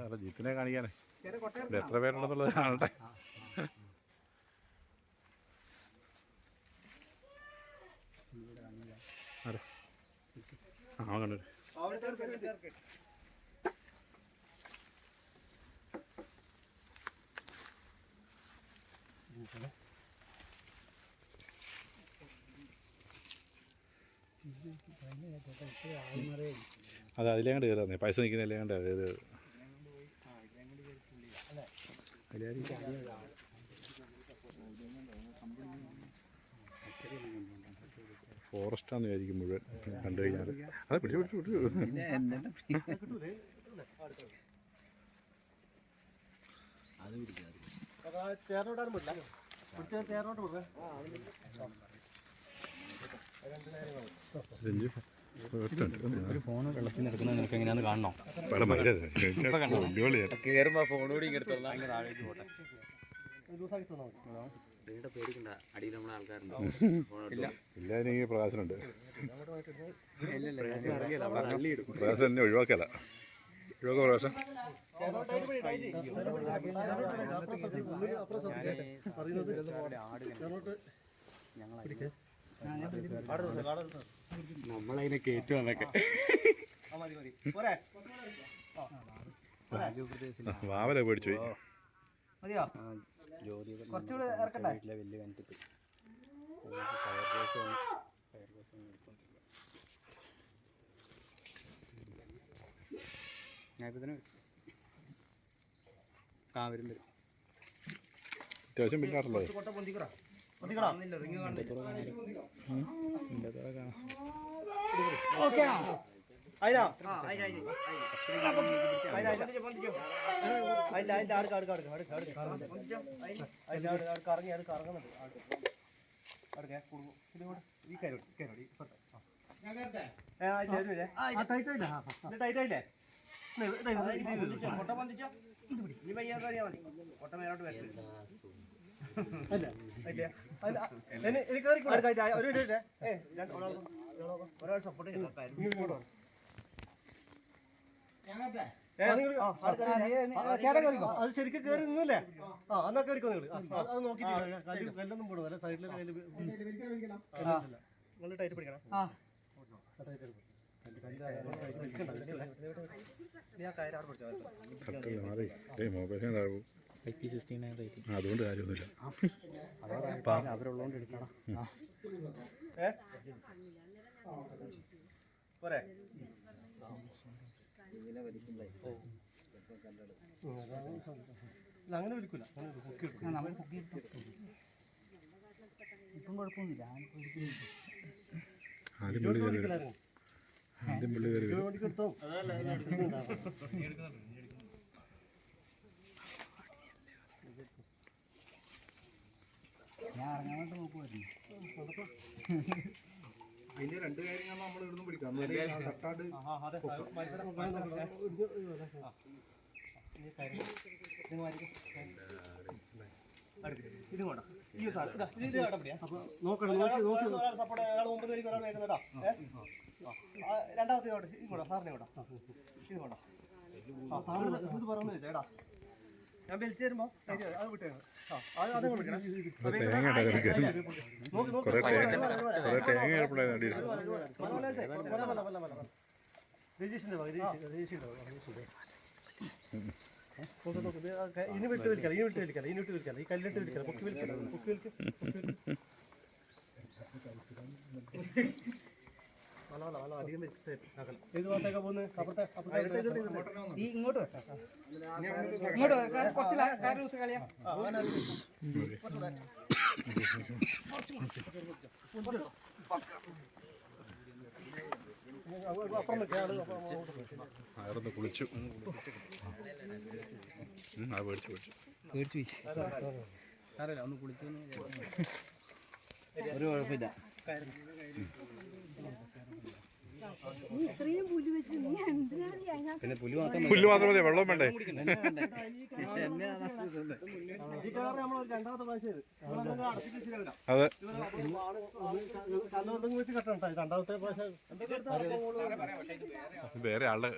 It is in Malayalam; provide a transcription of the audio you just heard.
അതെ ജീപ്പിനെ കാണിക്കാനേ. എത്ര പേരുണ്ടെന്നുള്ളത് കാണട്ടെ? ആ കണ്ടു. അത് അതിലേങ്ങോട്ട് കയറാന്നേ പൈസ നിൽക്കുന്ന അതിലേങ്ങോട്ട് അതായത് ഫോറസ്റ്റാന്ന് വിചാരിക്കും മുഴുവൻ കണ്ടു കഴിഞ്ഞാൽ. അതെ പിടിച്ചു പിടിച്ചു പിടിച്ചു. ചേർന്നോട്ടാനും പറ്റില്ല പിടിച്ച ചേർന്നോട്ട് രഞ്ജു ഒരു ഫോൺ വെള്ളത്തിൽ എടുക്കുന്നത് നിനക്ക് എങ്ങനെയാന്ന് കാണണോ കയറുമ്പോ താഴേക്ക് പോട്ടെ പേടിക്കണ്ട അടിയിൽ നമ്മളെ ആൾക്കാരുണ്ട് ഇല്ല ഒഴിവാക്കല ഒഴിവാക്ക നമ്മളതിനെ കേറ്റു വന്നൊക്കെ. പോരെ വാവലെ പേടിച്ചു ആ വരും അത്യാവശ്യം പിന്നാറുള്ളത് റിങ് അതിനാ അതിനാ അതിന്റെ അതിന്റെ അടുക്ക അടുക്ക അടുക്ക അടുക്ക അടുക്ക അതിന്റെ അടുക്ക കറങ്ങി അത് കറങ്ങുന്നുണ്ട്. അടുക്ക കുടുങ്ങും ഇത് കൂടെ ഈ കയറി കയറി ഇപ്പത്തെ ഏ ആ ടൈറ്റ് ആയില്ലേ? ടൈറ്റ് ആയില്ലേ? കൊട്ട പൊന്തിച്ചോ ഈ പയ്യാതെ അറിയാ മതി. കൊട്ട മേലോട്ട് വരത്തില്ല അല്ല? അല്ല അല്ല എനിക്ക് കയറി ഒരു മിനിറ്റ് ഏ രണ്ട് ഒരാൾ ഒരാൾ സപ്പോർട്ട് അത് ശരിക്കും കയറി നിന്നല്ലേ? ആ. എന്നാ കയറിക്കോ നിങ്ങൾ അത് നോക്കിയിട്ട് കല്ല് കല്ലൊന്നും പോടും. അല്ല സൈഡിലെ കല്ല് നിങ്ങൾ ടൈറ്റ് പിടിക്കണം. ഞാൻ കയറാറ് പിടിച്ചോ mobile I P sixty nine rating അതുകൊണ്ട് കാര്യമൊന്നുമില്ല. അവരുള്ളതുകൊണ്ട് എടുക്കണം ഏ? പോരെ. ഇല്ല, അങ്ങനെ ഇപ്പം കുഴപ്പമൊന്നുമില്ല. ആദ്യം പുള്ളി കയറി വരും. ആദ്യം പുള്ളി കയറി വരും വണ്ടിക്ക് എടുത്തോ ഞാൻ ഇറങ്ങാനായിട്ട് നോക്കുമായിരുന്നു അതിന്റെ രണ്ട് കാര്യങ്ങൾ നമ്മൾ ഇവിടുന്ന് പിടിക്കാം എന്നാലേ ആ തട്ടാട് ആ, അതെ. അത് മരുന്നിനെ കൊണ്ടുപോയി നോക്കാം. ആ. ഇനി കാര്യം. ഇത് മാറ്റി. അടുത്ത്. ഇതും കൊണ്ടാ. ഈ ഒരു സാധനം. ഇതാ, ഇത് ഇത് അവിടെ പിടിയാ. നോക്കണം നോക്കി നോക്കി ഒരാൾ സപ്പോർട്ട് ഇറങ്ങാനായിട്ട് നോക്കുമായിരുന്നു അതിന്റെ ഒരാൾ കാര്യങ്ങൾ നമ്മൾ ഇവിടുന്ന് പിടിക്കാം രണ്ടാമത്തെ ഇങ്ങോട്ട് ഇത് കൊണ്ടാ. സാറിനെ കൊണ്ടാ ഇത് സാറിന് ഇത് പറഞ്ഞു ചേട്ടാ ഞാൻ വലിച്ചു തരുമ്പോ അത് അത് വിട്ടേ ആ അത് അതേ വിളിക്കണം കുറേ തേങ്ങ ഇടാൻ കയറി നോക്കി നോക്കി കുറേ തേങ്ങ കുറേ തേങ്ങ കിടപ്പുണ്ടായിരുന്നു അടിയിൽ രജിഷിന്റെ രജിഷിന്റെ ഇനി വിട്ട് വലിക്കല ഇനി വിട്ട് വലിക്കല ഇനി വിട്ട് വലിക്കല ഈ കല്ലിട്ട് വലിക്കല പൊക്കി വലിക്കല പൊക്കി വലിക്ക് ഏത് ഭാഗത്തേക്കാ പോകുന്നത് അപ്പുറത്തെ അപ്പുറത്തെ ഈ ഇങ്ങോട്ട് ഇങ്ങോട്ട് കുറച്ച് കാര്യം ദിവസം കളിയാ. ആ, കുളിച്ചു പേടിച്ചു പേടിച്ചു പേടിച്ചു. സാറല്ല ഒന്ന് കുളിച്ചു ഒരു കുഴപ്പമില്ല ഇത്രയും പുലി വെച്ച് നീ എന്തിനാണ് ഈ അതിനകത്ത് പിന്നെ പുലി മാത്രം പുല്ല് മാത്രം മതി വെള്ളം വേണ്ടേ. അതെ വേറെ ആളുടെ